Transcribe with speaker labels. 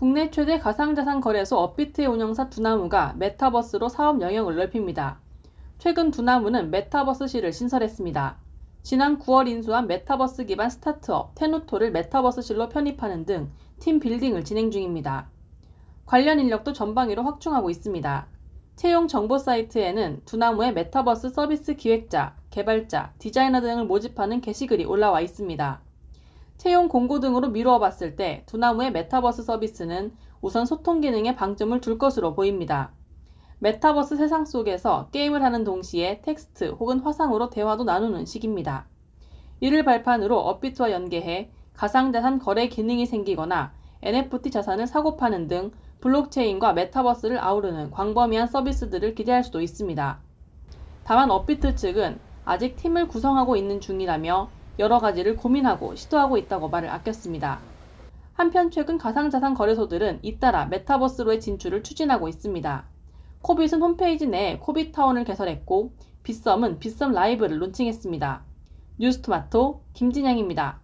Speaker 1: 국내 최대 가상자산 거래소 업비트의 운영사 두나무가 메타버스로 사업 영역을 넓힙니다. 최근 두나무는 메타버스실을 신설했습니다. 지난 9월 인수한 메타버스 기반 스타트업 테누토를 메타버스실로 편입하는 등 팀 빌딩을 진행 중입니다. 관련 인력도 전방위로 확충하고 있습니다. 채용 정보 사이트에는 두나무의 메타버스 서비스 기획자, 개발자, 디자이너 등을 모집하는 게시글이 올라와 있습니다. 채용 공고 등으로 미루어 봤을 때 두나무의 메타버스 서비스는 우선 소통 기능에 방점을 둘 것으로 보입니다. 메타버스 세상 속에서 게임을 하는 동시에 텍스트 혹은 화상으로 대화도 나누는 식입니다. 이를 발판으로 업비트와 연계해 가상자산 거래 기능이 생기거나 NFT 자산을 사고 파는 등 블록체인과 메타버스를 아우르는 광범위한 서비스들을 기대할 수도 있습니다. 다만 업비트 측은 아직 팀을 구성하고 있는 중이라며 여러 가지를 고민하고 시도하고 있다고 말을 아꼈습니다. 한편 최근 가상자산 거래소들은 잇따라 메타버스로의 진출을 추진하고 있습니다. 코빗은 홈페이지 내에 코빗타운을 개설했고 빗썸은 빗썸 라이브를 론칭했습니다. 뉴스토마토 김진영입니다.